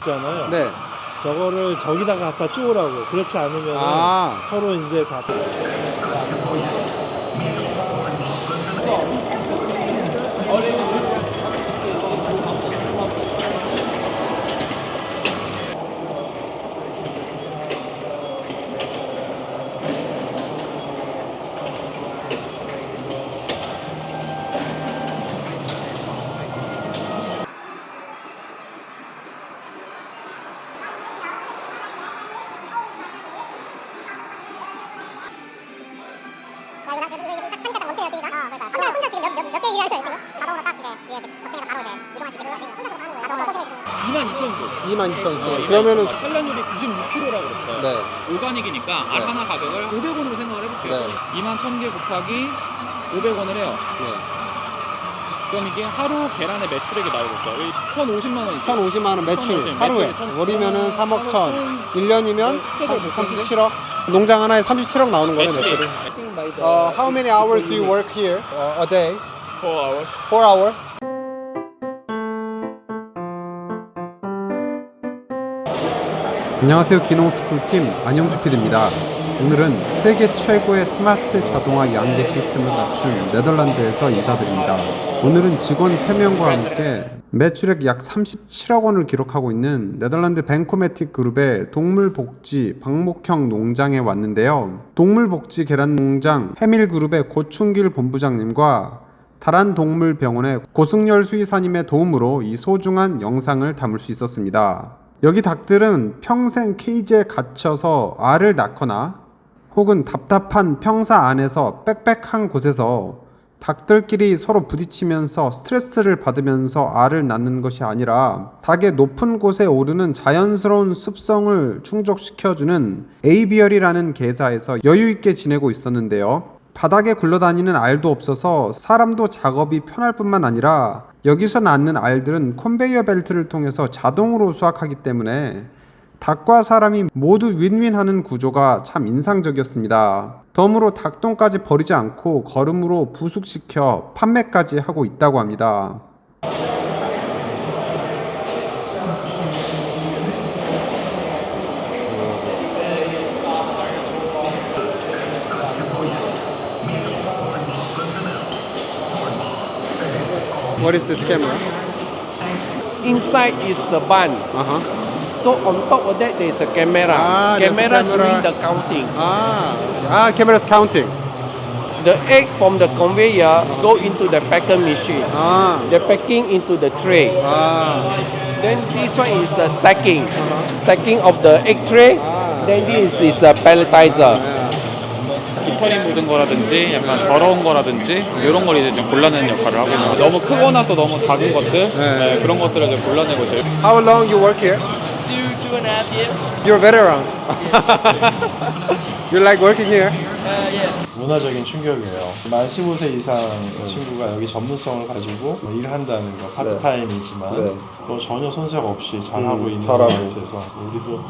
있잖아요. 네. 저거를 저기다가 갖다 쪼으라고. 그렇지 않으면 아. 서로 이제 다 어, 22,000수. 22,000수. 그러면은 산란율이 96%라고 그랬어요. 네. 오가닉이니까 알 네. 하나 가격을 500원으로 생각을 해볼게요. 네. 2만 1000개 곱하기 500원을 해요. 네. 그럼 이게 하루 계란의 매출액이 나오겠죠. 1,050만 원이죠. 1,050만 원 매출 1,050, 하루에 매출이 천- 월이면은 3억 천, 3억 1년이면 네, 숫자 잘 모르겠는데? 37억. 농장 하나에 37억 나오는 거네 매출이. 매출이. Uh, how many hours do you work here uh, a day? 4 hours. 4 hours. 안녕하세요 기농스쿨팀 안영주 PD입니다 오늘은 세계 최고의 스마트 자동화 양계 시스템을 갖춘 네덜란드에서 인사드립니다 오늘은 직원 3명과 함께 매출액 약 37억 원을 기록하고 있는 네덜란드 벤코메틱 그룹의 동물복지 방목형 농장에 왔는데요 동물복지 계란 농장 해밀 그룹의 고충길 본부장님과 다란 동물병원의 고승열 수의사님의 도움으로 이 소중한 영상을 담을 수 있었습니다. 여기 닭들은 평생 케이지에 갇혀서 알을 낳거나 혹은 답답한 평사 안에서 빽빽한 곳에서 닭들끼리 서로 부딪히면서 스트레스를 받으면서 알을 낳는 것이 아니라 닭의 높은 곳에 오르는 자연스러운 습성을 충족시켜주는 에이비얼이라는 개사에서 여유있게 지내고 있었는데요. 바닥에 굴러다니는 알도 없어서 사람도 작업이 편할 뿐만 아니라 여기서 낳는 알들은 컨베이어 벨트를 통해서 자동으로 수확하기 때문에 닭과 사람이 모두 윈윈하는 구조가 참 인상적이었습니다. 덤으로 닭똥까지 버리지 않고 거름으로 부숙시켜 판매까지 하고 있다고 합니다. What is this camera? Inside is the bun. Uh-huh. So on top of that there is a camera. Ah, there's a camera, camera. doing the counting. Ah, ah, camera's counting. The egg from the conveyor go into the packer machine. Ah, They're packing into the tray. ah, Then this one is uh, stacking. Stacking of the egg tray. Then this is the palletizer. 깃털이 묻은 거라든지 약간 더러운 거라든지 이런 걸 이제 좀 골라내는 역할을 하고 있는 거죠. 너무 크거나 또 너무 작은 것들 네, 그런 것들을 이제 골라내고 있어요. How long you work here? Two, and a half years. You're veteran. you like working here? Uh, yes. 문화적인 충격이에요. 만 15세 이상 친구가 여기 전문성을 가지고 뭐 일한다는 거 파트타임이지만 네. 뭐 전혀 손색 없이 잘하고 있는 잘하고. 것 같아서 우리도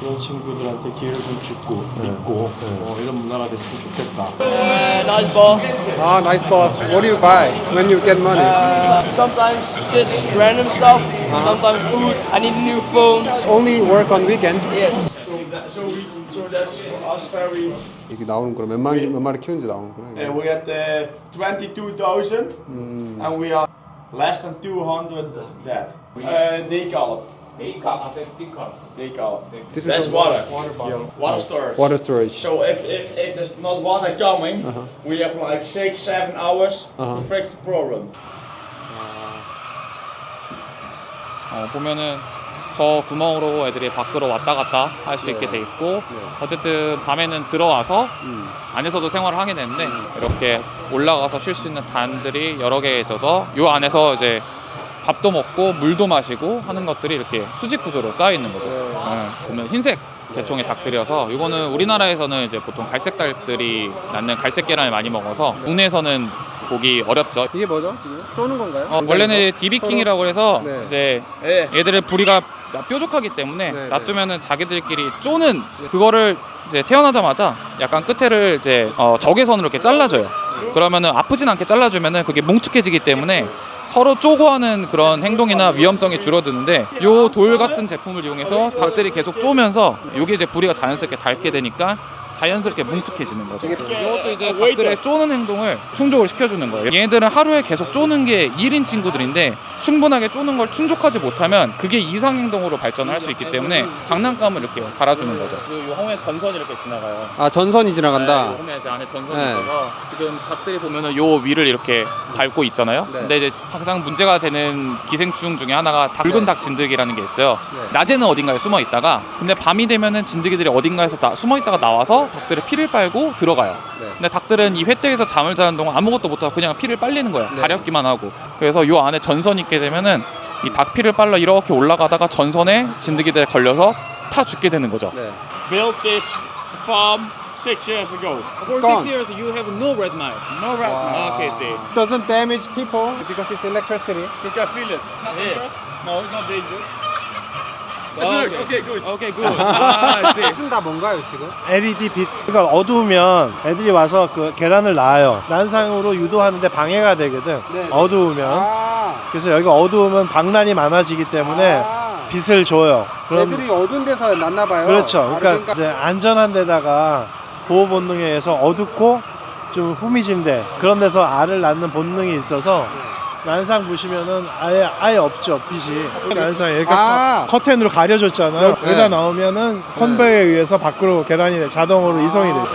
그런 친구들한테 기회를 좀 주고 믿고 어, 이런 문화가 됐으면 좋겠다. Uh, nice boss. Ah, nice boss. What do you buy when you get money? Uh, sometimes just random stuff. Sometimes food. I need a new phone. Only work on weekend. Yes. 여기 나오는 거라 몇 마리 몇 마리 키우는지 나오는 거라. And we had uh, 22,000 and we are less than 200 dead. Uh, Decal. Decal. Decal. This That's is a water. Water storage. water storage. So if, if, if there's not water coming, we have like six, seven hours Uh-huh. to fix the problem. 어, 보면은 저 구멍으로 애들이 밖으로 왔다 갔다 할 수 있게 돼 있고 어쨌든 밤에는 들어와서 안에서도 생활을 하게 되는데 이렇게 올라가서 쉴 수 있는 단들이 여러 개 있어서 요 안에서 이제 밥도 먹고 물도 마시고 하는 것들이 이렇게 수직 구조로 쌓여 있는 거죠. 네. 보면 흰색 계통의 닭들이어서 이거는 우리나라에서는 이제 보통 갈색 닭들이 낳는 갈색 계란을 많이 먹어서 국내에서는 보기 어렵죠. 이게 뭐죠? 지금 쪼는 건가요? 어, 원래는 디비킹이라고 해서 네. 이제 예. 얘들의 부리가 뾰족하기 때문에 네, 놔두면은 자기들끼리 쪼는 그거를 이제 태어나자마자 약간 끝에를 이제 어, 적외선으로 이렇게 잘라줘요. 그러면은 아프진 않게 잘라주면은 그게 뭉툭해지기 때문에 서로 쪼고 하는 그런 행동이나 위험성이 줄어드는데 요 돌 같은 제품을 이용해서 닭들이 계속 쪼면서 요게 이제 부리가 자연스럽게 닳게 되니까 자연스럽게 뭉툭해지는 거죠. 이것도 이제 닭들의 쪼는 행동을 충족을 시켜주는 거예요. 얘네들은 하루에 계속 쪼는 게 1인 친구들인데 충분하게 쪼는 걸 충족하지 못하면 그게 이상 행동으로 발전을 할 수 있기 때문에 장난감을 이렇게 달아주는 거죠. 그리고 요 홈에 전선이 이렇게 지나가요. 아 전선이 지나간다. 네, 홈에 이제 안에 전선이 네. 있어서 지금 닭들이 보면은 요 위를 이렇게 밟고 있잖아요. 네. 근데 이제 항상 문제가 되는 기생충 중에 하나가 닭- 붉은 닭 진드기라는 게 있어요. 네. 낮에는 어딘가에 숨어 있다가 근데 밤이 되면은 진드기들이 어딘가에서 다 숨어 있다가 나와서 닭들의 피를 빨고 들어가요. 네. 근데 닭들은 이 회떡에서 잠을 자는 동안 아무것도 못하고 그냥 피를 빨리는 거야. 네. 가렵기만 하고. 그래서 요 안에 전선이 있게 되면은 이 닭 피를 빨러 이렇게 올라가다가 전선에 진드기들에 걸려서 타 죽게 되는 거죠. 네. Built this farm six years ago. For gone. years you have no red mite. No rat. Okay, see. Doesn't damage people because it's electricity. You can feel it. Here. No, it's not dangerous. Okay. Okay, good. Okay, good. Ah, I see. 무슨 다 뭔가요 지금? LED 빛. 그러니까 어두우면 애들이 와서 그 계란을 낳아요. 난상으로 유도하는데 방해가 되거든. 네. 어두우면. 아, 그래서 여기가 어두우면 방란이 많아지기 때문에 아. 빛을 줘요. 그럼 애들이 어두운 데서 났나 봐요. 그렇죠. 그러니까 이제 안전한 데다가 보호 본능에 의해서 어둡고 좀 후미진데 그런 데서 알을 낳는 본능이 있어서 난상 보시면은 아예 아예 없죠 빛이 난상 여기가 아. 커- 커튼으로 가려졌잖아요. 네. 여기다 나오면은 컨베이어에 의해서 밖으로 계란이 자동으로 이송이 돼요.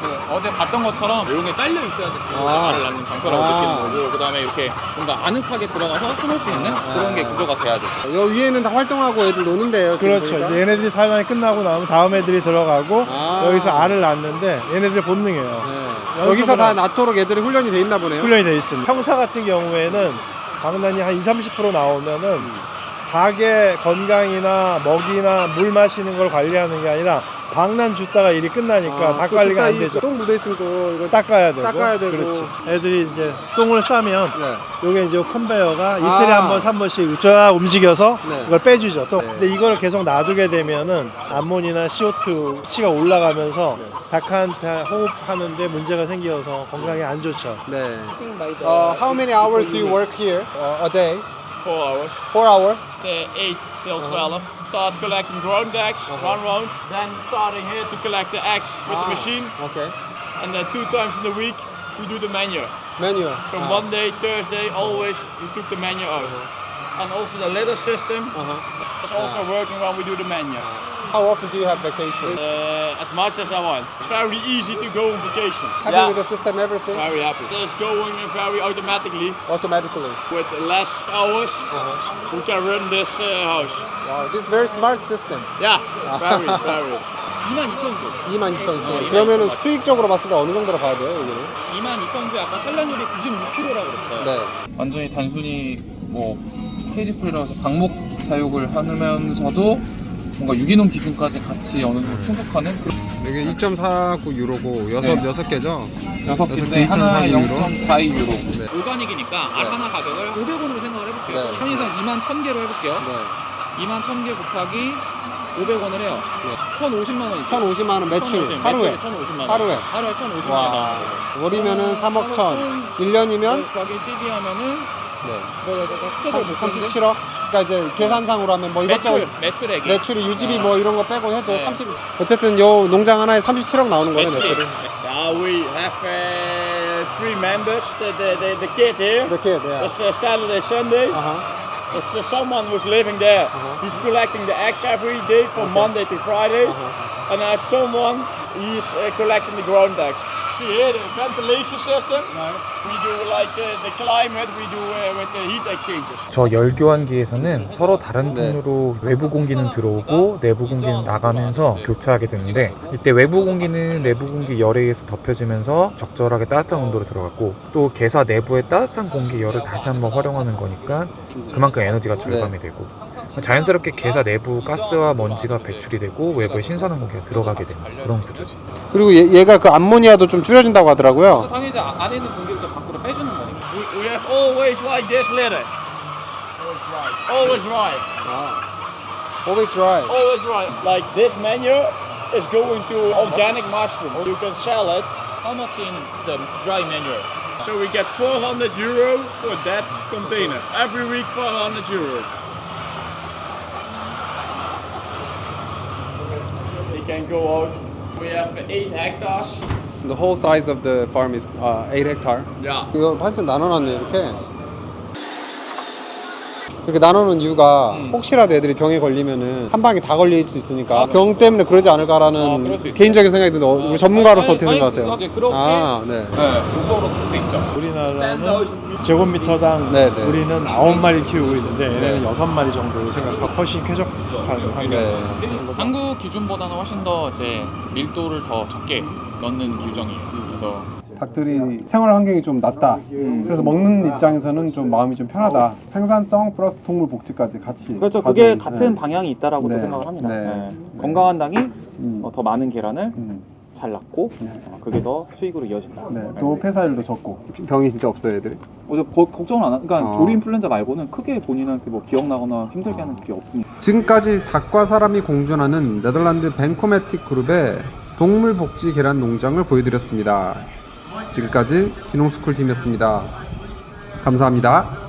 그 어제 봤던 것처럼 이런 게 깔려 있어야 돼. 아. 알을 낳는 장소라고 아. 느끼는 거고, 그 다음에 이렇게 뭔가 아늑하게 들어가서 숨을 수 있는 그런 게 구조가 돼야 돼. 여 위에는 다 활동하고 애들 노는데요. 지금 그렇죠. 보니까. 이제 얘네들이 사냥이 끝나고 나면 다음 애들이 들어가고 아. 여기서 알을 낳는데 얘네들의 본능이에요. 네. 여기서 다 낳도록 애들이 훈련이 돼 있나 보네요. 훈련이 되어 있습니다. 형사 같은 경우에는 방난이 한 20, 30% 나오면은 닭의 건강이나 먹이나 물 마시는 걸 관리하는 게 아니라 방난 줬다가 일이 끝나니까 아, 닭 관리가 안이 되죠. 똥 묻어 있으면 또 이거 닦아야 되고. 닦아야 되고. 그렇지. 애들이 이제 똥을 싸면 네. 요게 이제 컨베이어가 이틀에 아. 한 번, 삼 번씩 쫙 움직여서 네. 이걸 빼주죠. 또 네. 근데 이걸 계속 놔두게 되면은 암모니나 CO2 수치가 올라가면서 네. 닭한테 호흡하는데 문제가 생겨서 건강에 안 좋죠. 네. Uh, how many hours do you work here uh, a day? Four hours. Four hours. Uh, eight till twelve. Start collecting ground eggs, one round. Then starting here to collect the eggs with the machine. Okay. And then two times in the week we do the manure. Menu. So Ah. Monday, Thursday, always we took the manure out. And also the litter system Uh-huh. is also working when we do the manure. How often do you have vacation? Uh, as much as I want. It's very easy to go on vacation. Happy with the system, everything Very happy. It's going very automatically automatically. with less hours. We can run this uh, house. Wow, this is very smart system. Yeah, very, very. 22,000수. 22,000수. 어, 그러면은 22,000. 수익적으로 봤을 때 어느 정도로 봐야 돼요, 여기는? 22,000수 아까 산란율이 96%라고 그랬어요. 네. 완전히 단순히 뭐 케이지풀이라서 방목 사육을 하면서도 뭔가 유기농 기준까지 같이 어느 정도 충족하는 이게 2.49 유로고 여섯 네. 여섯 개죠? 여섯 여섯 개인데 개 하나 2.42 유로. 0.42 유로. 네. 오가닉이니까 알 하나 가격을 500원으로 생각을 해볼게요. 네. 편의상 2만 1000개로 해볼게요. 네. 2만 1000개 곱하기 500원을 해요. 1050만 원이죠. 1,050만 원 매출 1050, 하루에. 매출이 1050만 원. 하루에. 하루에 1050만 와. 원 나오는 거죠. 월이면은 3억 천. 1년이면 곱하기 12 하면은 네. 뭐 숫자들 못 쓰는데 37억. 그러니까 이제 계산상으로 하면 뭐 이것저것 매출 매출액이 매출이 유지비 뭐 이런 거 빼고 해도 네. 30 어쨌든 요 농장 하나에 37억 나오는 거네 매출이. Yeah, we have uh, three members. The, the, the, the kid here. 이렇게 네. It's uh, Saturday, Sunday. 아하. It's uh, someone who's living there. Uh-huh. He's collecting the eggs every day from Monday to Friday. Uh-huh. And I have someone, he's uh, collecting the ground eggs. See here, the ventilation system. We do like uh, the climate, we do uh, with the heat exchangers. 저 열교환기에서는 서로 다른 네. 통로로 외부 공기는 들어오고 내부 공기는 나가면서 교차하게 되는데 이때 외부 공기는 내부 공기 열에 의해서 덮여지면서 적절하게 따뜻한 온도로 들어갔고 또 개사 내부의 따뜻한 공기 열을 다시 한번 활용하는 거니까 그만큼 에너지가 절감이 되고 자연스럽게 개사 내부 가스와 먼지가 배출이 되고 외부에 신선한 공기가 들어가게 되는 그런 구조지. 그리고 얘, 얘가 그 암모니아도 좀 줄여준다고 하더라고요. 당연히 이제 아- 안에 있는 공기를 또 밖으로 빼주는 거니까. We, we have always like this litter. Always right. Always dry. Always right. Like this manure is going to organic mushroom. You can sell it How much in the dry manure? So we get 400 euro for that container. Every week 400 euro. They can go out. We have 8 hectares. The whole size of the farm is uh, 8 hectare. Yeah. 이거 사실 나눠놨네 이렇게. 이렇게 나눠놓은 이유가 음. 혹시라도 애들이 병에 걸리면은 한 방에 다 걸릴 수 있으니까 병 때문에 그러지 아, 않을까라는 그럴 수 있어요. 개인적인 생각이 드는데 어, 우리 전문가로서 아니, 어떻게 생각하세요? 이제 그렇게- 아, 네. 네, 그쪽으로 쓸 수 있죠. 우리나라는 제곱미터당 네, 네. 우리는 아홉 마리 키우고 있는데 얘네는 네. 여섯 마리 정도 생각하고 훨씬 쾌적한 환경. 네. 한국 기준보다는 훨씬 더 이제 밀도를 더 적게 넣는 규정이에요. 그래서 닭들이 생활 환경이 좀 낮다. 그래서 먹는 입장에서는 좀 마음이 좀 편하다. 생산성 플러스 동물 복지까지 같이. 그렇죠. 그게 가져온, 같은 네. 방향이 있다라고 네. 생각을 합니다. 네. 네. 네. 건강한 닭이 음. 어, 더 많은 계란을 음. 잘 낳고 네. 어, 그게 더 수익으로 이어진다. 네. 또 폐사율도 적고. 병이 진짜 없어요, 애들이. 어, 저 거- 걱정은 안 하. 그러니까 어. 조류 인플루엔자 말고는 크게 본인한테 뭐 기억나거나 힘들게 하는 게 없습니다. 지금까지 닭과 사람이 공존하는 네덜란드 벤코메틱 그룹의 동물 복지 계란 농장을 보여드렸습니다. 지금까지 기농스쿨 팀이었습니다. 감사합니다.